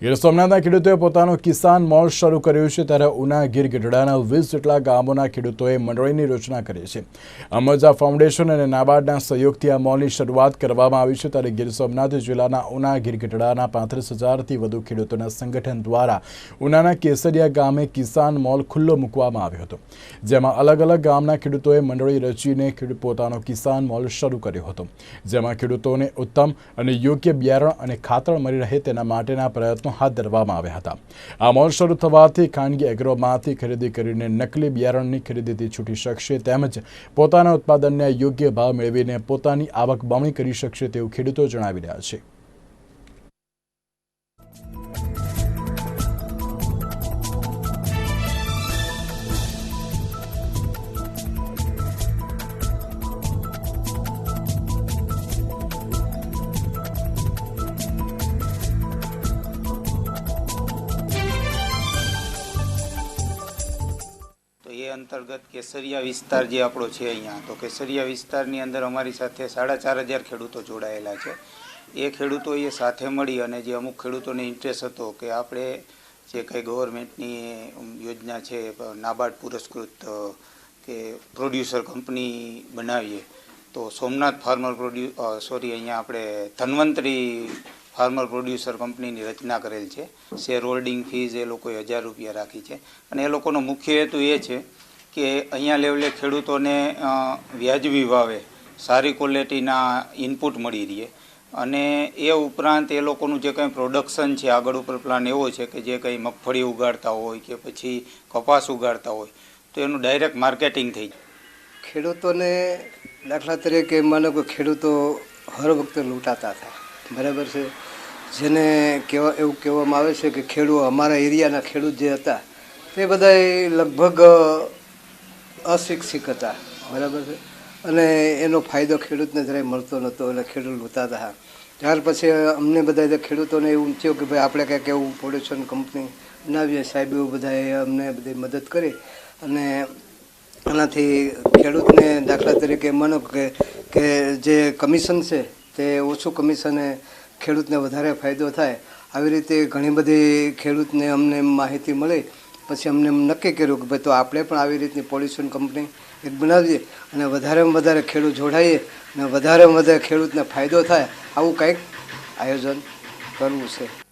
ગીર સોમનાથના ખેડૂતોએ પોતાનો કિસાન મોલ શરૂ કર્યું છે ત્યારે ઉના ગીર ગઢડાના વીસ જેટલા ગામોના ખેડૂતોએ મંડળીની રચના કરી છે. અમરજા ફાઉન્ડેશન અને નાબાર્ડના સહયોગથી આ મોલની શરૂઆત કરવામાં આવી છે ત્યારે ગીર સોમનાથ જિલ્લાના ઉના ગીર ગઢડાના પાંત્રીસ હજારથી વધુ ખેડૂતોના સંગઠન દ્વારા ઉનાના કેસરિયા ગામે કિસાન મોલ ખુલ્લો મૂકવામાં આવ્યો હતો. જેમાં અલગ અલગ ગામના ખેડૂતોએ મંડળી રચીને પોતાનો કિસાન મોલ શરૂ કર્યો હતો. જેમાં ખેડૂતોને ઉત્તમ અને યોગ્ય બિયારણ અને ખાતર મળી રહે તેના માટેના પ્રયત્નો હાથ ધરવામાં આવ્યા હતા. આ મોલ શરૂ થવાથી ખાનગી એગ્રોમાંથી ખરીદી કરીને નકલી બિયારણની ખરીદીથી છૂટી શકશે તેમજ પોતાના ઉત્પાદનને યોગ્ય ભાવ મેળવીને પોતાની આવક બમણી કરી શકશે તેવું ખેડૂતો જણાવી રહ્યા છે. અંતર્ગત કેસરિયા વિસ્તાર જે આપણો છે અહીંયા, તો કેસરિયા વિસ્તારની અંદર અમારી સાથે સાડા ચાર હજાર ખેડૂતો જોડાયેલા છે. એ ખેડૂતોએ સાથે મળી અને જે અમુક ખેડૂતોને ઇન્ટરેસ્ટ હતો કે આપણે જે કંઈ ગવર્મેન્ટની યોજના છે, નાબાર્ડ પુરસ્કૃત કે પ્રોડ્યુસર કંપની બનાવીએ, તો સોમનાથ ફાર્મર પ્રોડ્યુ સોરી અહીંયા આપણે ધન્વંતરી ફાર્મર પ્રોડ્યુસર કંપનીની રચના કરેલ છે. શેર હોલ્ડિંગ ફીઝ એ લોકોએ હજાર રૂપિયા રાખી છે. અને એ લોકોનો મુખ્ય હેતુ એ છે કે અહીંયા લેવલે ખેડૂતોને વ્યાજબી ભાવે સારી ક્વોલિટીના ઇનપુટ મળી રહે. અને એ ઉપરાંત એ લોકોનું જે કંઈ પ્રોડક્શન છે, આગળ ઉપર પ્લાન એવો છે કે જે કંઈ મગફળી ઉગાડતા હોય કે પછી કપાસ ઉગાડતા હોય, તો એનું ડાયરેક્ટ માર્કેટિંગ થઈ ખેડૂતોને દાખલા તરીકે માનો કે ખેડૂતો હર વખતે લૂંટાતા હતા. બરાબર છે. જેને કહેવા એવું કહેવામાં આવે છે કે ખેડૂત, અમારા એરિયાના ખેડૂત જે હતા, તે બધા લગભગ અશિક્ષિત હતા. બરાબર છે? અને એનો ફાયદો ખેડૂતને જરાય મળતો નહોતો, એટલે ખેડૂત લૂંટાતા હતા. ત્યાર પછી અમને બધા ખેડૂતોને એવું થયું કે ભાઈ, આપણે કંઈક એવું પ્રોડક્શન કંપની બનાવીએ, સાહેબ, એવું બધાએ અમને બધી મદદ કરી. અને આનાથી ખેડૂતને દાખલા તરીકે માનો કે કે જે કમિશન છે તે ઓછું કમિશને ખેડૂતને વધારે ફાયદો થાય. આવી રીતે ઘણી બધી ખેડૂતને અમને માહિતી મળી. પછી અમને નક્કી કર્યું કે ભાઈ તો આપણે પણ આવી રીતની પોલ્યુશન કંપની એક બનાવીએ અને વધારેમાં વધારે ખેડૂત જોડાઈએ અને વધારેમાં વધારે ખેડૂતને ફાયદો થાય. આવું કંઈક આયોજન કરવું છે.